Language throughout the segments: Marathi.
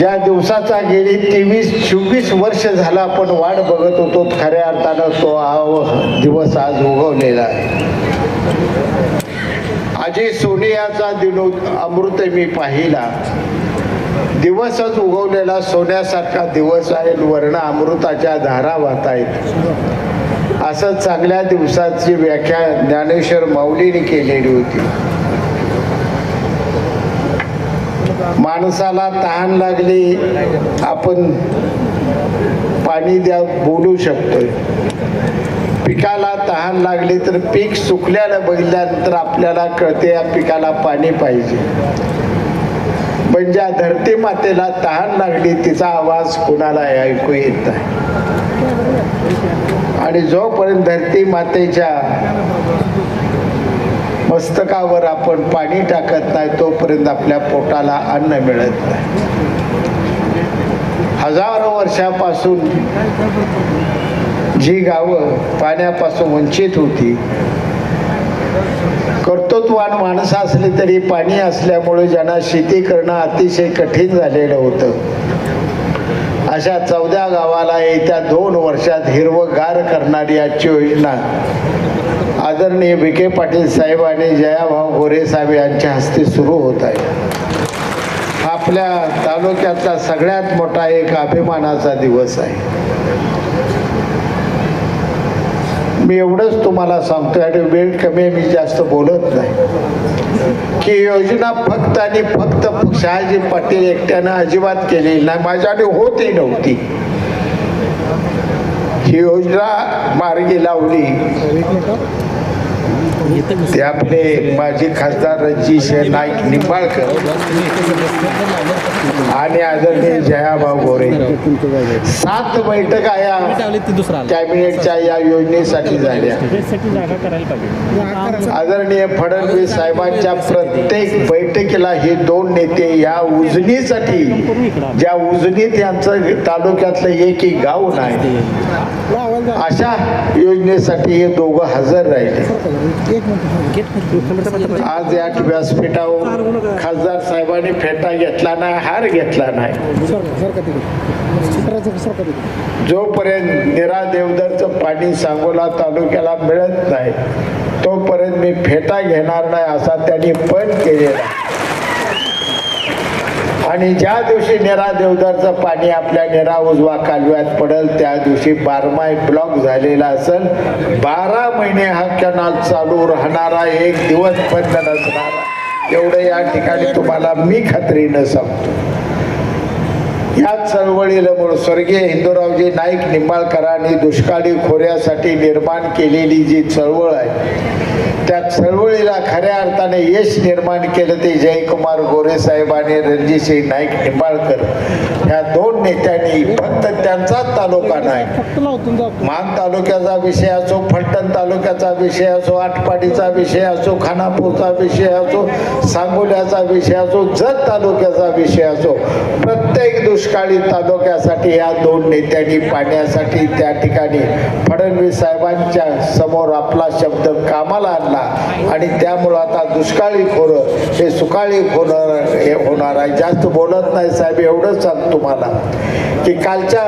ज्या दिवसाचा गेली तेवीस चोवीस वर्ष झाला आपण वाट बघत होतो खऱ्या अर्थानं तो हा दिवस आज उगवलेला आहे. आजी सोनियाचा दिनो अमृत मी पाहिला. दिवसच उगवलेला सोन्यासारखा दिवस आहे वर्ण अमृताच्या धारा वाहत आहेत असं चांगल्या दिवसाची व्याख्या ज्ञानेश्वर माऊलीने केलेली होती. माणसाला तहान लागली आपण पाणी द्या बोलू शकतोय. पिकाला तहान लागली तर पीक सुकल्यानं बघितल्यानंतर आपल्याला कळते या पिकाला पाणी पाहिजे. म्हणजे पण ज्या धरती मातेला तहान लागली तिचा आवाज कुणाला ऐकू येत नाही. आणि जोपर्यंत धरती मातेच्या मस्तकावर आपण पाणी टाकत नाही तोपर्यंत आपल्या पोटाला अन्न मिळत नाही. हजारो वर्षापासून जी गावं पाण्यापासून वंचित होती कर्तृत्वान माणसं असली तरी पाणी असल्यामुळे ज्यांना शेती करणं अतिशय कठीण झालेलं होतं. अशा चौदा गावाला येत्या दोन वर्षात हिरवगार करणारी आजची योजना आदरणीय विखे पाटील साहेब आणि जयाभाऊ गोरे साहेब यांच्या हस्ते सुरू होत आहे. आपल्या तालुक्यातला सगळ्यात मोठा एक अभिमानाचा दिवस आहे. मी एवढंच तुम्हाला सांगतो आणि वेळ कमी मी जास्त बोलत नाही. की योजना फक्त आणि फक्त शहाजी पाटील एकट्यानं अजिबात केलेली नाही. माझ्याकडे होतही नव्हती. ही योजना मार्गी लावली. ते आपले माजी खासदार रणजित नाईक निंबाळकर आणि आदरणीय जयाभाऊ गोरे. सात बैठका या कॅबिनेटच्या या योजनेसाठी झाल्या. आदरणीय फडणवीस साहेबांच्या प्रत्येक बैठकीला हे दोन नेते या उजनीसाठी ज्या उजनीत यांचं तालुक्यातलं एक एक गाव नाही अशा योजनेसाठी हे दोघं हजर राहिले. आज या व्यासपीठावर खासदार साहेबांनी फेटा घेतला नाही हार घेतला नाही. जोपर्यंत निरा देवदरचं पाणी सांगोला तालुक्याला मिळत नाही तोपर्यंत मी फेटा घेणार नाही असा त्यांनी पण केलेला आणि ज्या दिवशी नेरा देवदारचं पाणी आपल्या नेरा उजवा कालव्यात पडल त्या दिवशी बारमाही ब्लॉक झालेला असेल. बारा महिने हा कॅनॉल चालू राहणारा एक दिवस बंद नसणार. एवढं या ठिकाणी तुम्हाला मी खात्रीनं सांगतो. या चळवळीला स्वर्गीय हिंदूरावजी नाईक निंबाळकरांनी दुष्काळी खोऱ्यासाठी निर्माण केलेली जी चळवळ आहे त्या चळवळीला खऱ्या अर्थाने यश निर्माण केलं ते जयकुमार गोरे साहेब आणि रणजितसिंह नाईक निंबाळकर. ह्या दोन नेत्यांनी फक्त त्यांचाच तालुका नाही. मान तालुक्याचा विषय असो फलटण तालुक्याचा विषय असो आटपाडीचा विषय असो खानापूरचा विषय असो सांगोल्याचा विषय असो जत तालुक्याचा विषय असो प्रत्येक दुष्काळी तालुक्यासाठी या दोन नेत्यांनी पाण्यासाठी त्या ठिकाणी फडणवीस साहेबांच्या समोर आपला शब्द कामाला आणला. आणि त्यामुळं आता दुष्काळी खोरं हे सुकाळी खोरं हे होणार आहे. जास्त बोलत नाही साहेब एवढंच सांग तुम्हाला. की कालच्या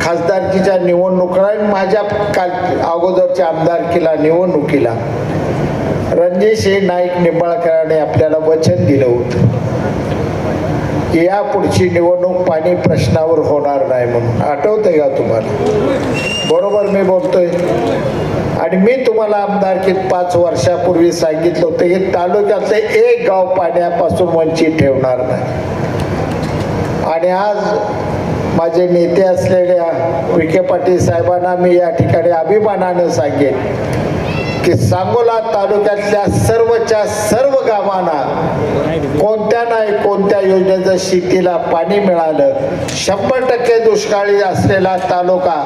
खासदारकीच्या निवडणुका आणि माझ्या काल अगोदरच्या आमदारकीला निवडणुकीला रणजितसिंह नाईक निंबाळकरांनी आपल्याला वचन दिलं होतं. की या पुढची निवडणूक पाणी प्रश्नावर होणार नाही म्हणून. आठवतंय का तुम्हाला? बरोबर मी बोलतोय. आणि मी तुम्हाला आमदारकीत पाच वर्षापूर्वी सांगितलं होतं की तालुक्यातलं एक गाव पाण्यापासून वंचित ठेवणार नाही. आणि आज माझे नेते असलेल्या विखे पाटील साहेबांना मी या ठिकाणी अभिमानानं सांगेन. की सांगोला तालुक्यातल्या सर्वच्या सर्व गावांना कोणत्या नाही कोणत्या योजनेचं शेतीला पाणी मिळालं शंभर टक्के दुष्काळी असलेला तालुका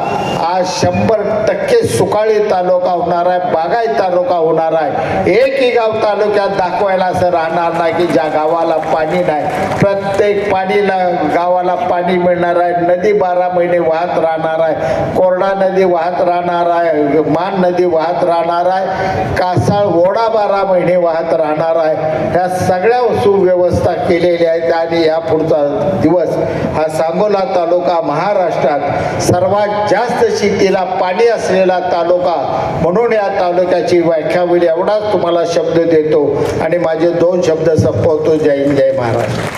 आज शंभर टक्के सुकाळी तालुका होणार आहे बागाई तालुका होणार आहे. एकही गाव तालुक्यात दाखवायला असं राहणार नाही की ज्या गावाला पाणी नाही. प्रत्येक पाणीला गावाला पाणी मिळणार आहे नदी बारा महिने वाहत राहणार आहे कोरडा नदी वाहत राहणार आहे मान नदी वाहत राहणार आहे आहे कासाळ ओढा बारा महिने वाहत राहणार आहे. ह्या सगळ्या सुव्यवस्था केलेल्या आहेत आणि या पुढचा दिवस हा सांगोला तालुका महाराष्ट्रात सर्वात जास्त शेतीला पाणी असलेला तालुका म्हणून या तालुक्याची व्याख्या होईल. एवढाच तुम्हाला शब्द देतो आणि माझे दोन शब्द संपवतो. जय हिंद जय महाराष्ट्र.